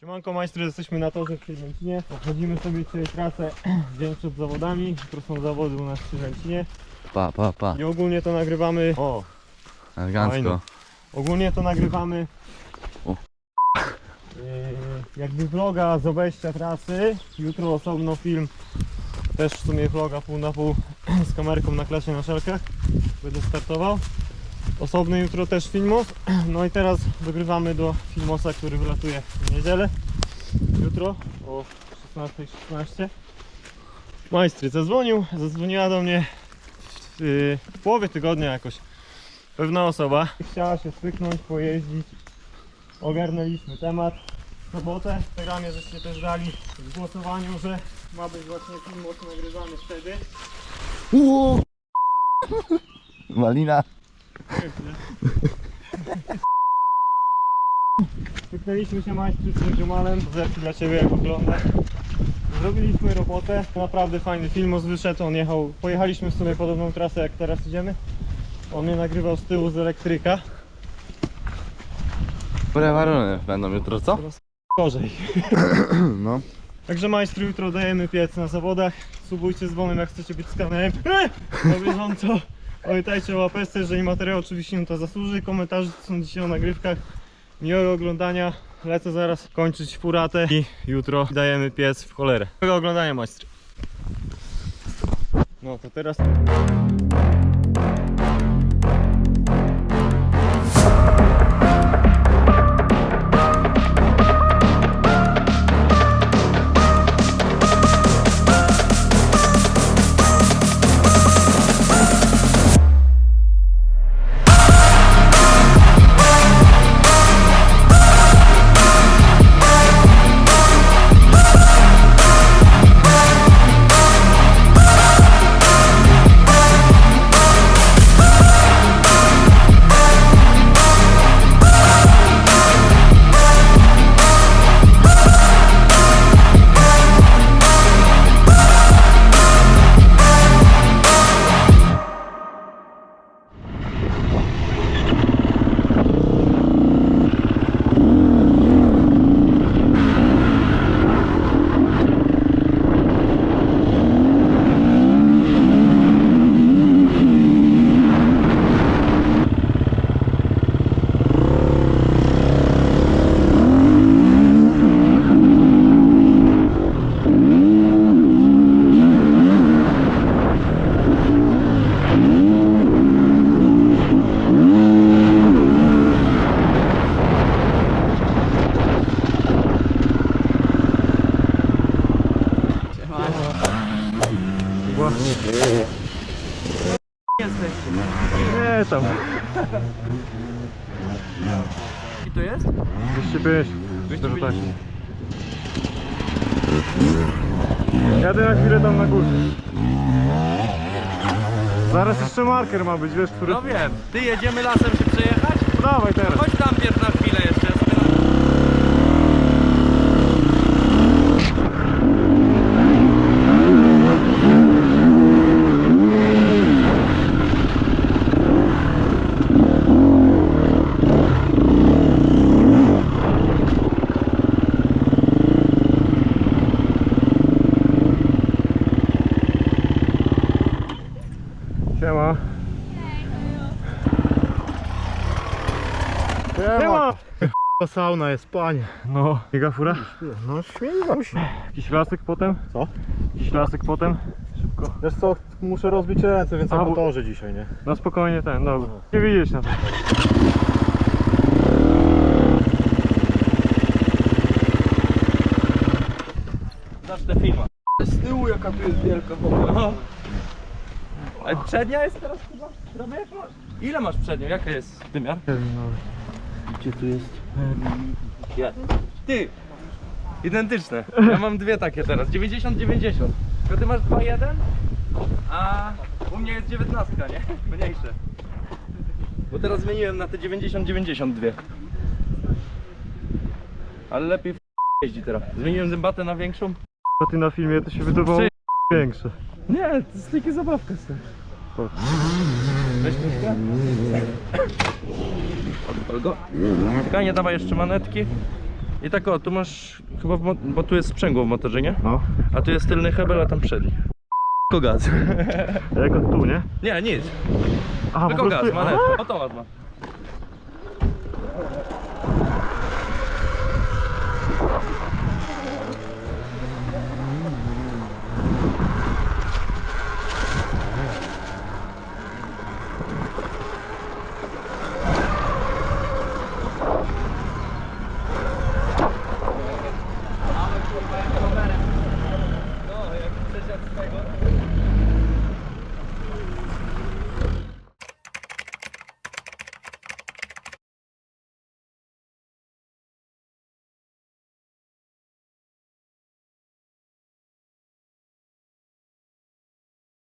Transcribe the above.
Siemanko majstry, jesteśmy na torze w Święcinie. Obchodzimy sobie dzisiaj trasę dzień przed zawodami. Jutro są zawody u nas w Święcinie. Pa, pa, pa. I ogólnie to nagrywamy... O! Elegancko. Ogólnie to nagrywamy... O. Yy, jakby vloga z obejścia trasy. Jutro osobno film. Też w sumie vloga pół na pół z kamerką na klasie na szelkach. Będę startował. Osobny jutro też filmos. No i teraz dogrywamy do filmosa, który wylatuje w niedzielę. Jutro o 16.16. Majstry zadzwonił, zadzwoniła do mnie w, yy, w połowie tygodnia jakoś pewna osoba. Chciała się spyknąć, pojeździć. Ogarnęliśmy temat. W sobotę w Instagramie żeście też dali w głosowaniu, że ma być właśnie filmos nagrywany wtedy. Uuu. Malina. Spyknęliśmy się majstrzy z tym ziomalem, zerki dla Ciebie jak oglądasz. Zrobiliśmy robotę, naprawdę fajny filmos wyszedł, on jechał, pojechaliśmy w sumie podobną trasę jak teraz idziemy. On mnie nagrywał z tyłu z elektryka, Dobre warunki będą jutro, co? gorzej. No. Także majstry jutro dajemy piec na zawodach, subujcie z dzwonem jak chcecie być z kanałem na bieżąco. Pamiętajcie o łapeczce, jeżeli materiał oczywiście to zasłuży, komentarze są dzisiaj o nagrywkach. Miłego oglądania, lecę zaraz kończyć furatę i jutro dajemy piec w cholerę. Miłego oglądania majstry. No to teraz... Tam. I to jest? 205. Dużo tak. Jadę na chwilę tam na górze. Zaraz jeszcze marker ma być, wiesz, który... No wiem. Ty jedziemy lasem się przejechać? Dawaj teraz. Chodź tam pierw na chwilę jeszcze. Siema. Siema. Ta sauna jest, panie. No, mega fura. No śmiejam się. Jakiś lasek potem? Co? Jakiś lasek potem? Szybko. Wiesz co, muszę rozbić ręce, więc A, na bo- motorze dzisiaj, nie? No spokojnie ten, dobra. Nie widzieć na to. Zacznę filma. Z tyłu jaka tu jest wielka woda. A przednia jest teraz chyba? Prawie? Ile masz przednią? Jaka jest wymiar? Gdzie tu jest? Ja. Ty! Identyczne. Ja mam dwie takie teraz. 90-90. Tylko ty masz 2-1, a u mnie jest 19, nie? Mniejsze. Bo teraz zmieniłem na te 90-92. Ale lepiej jeździ teraz. Zmieniłem zębatę na większą. Ty na filmie to się wydawało większe. Nie, to jest takie zabawka z tym. Weź nóżkę. Odpal go. Czekaj, nie dawaj jeszcze manetki. I tak o, tu masz chyba, w mo- bo tu jest sprzęgło w motorze, nie? No. A tu jest tylny hebel, a tam przedni. Tylko gaz. Jak od tu, nie? Nie, nic. Aha, Tylko gaz, manewr. Automat ma.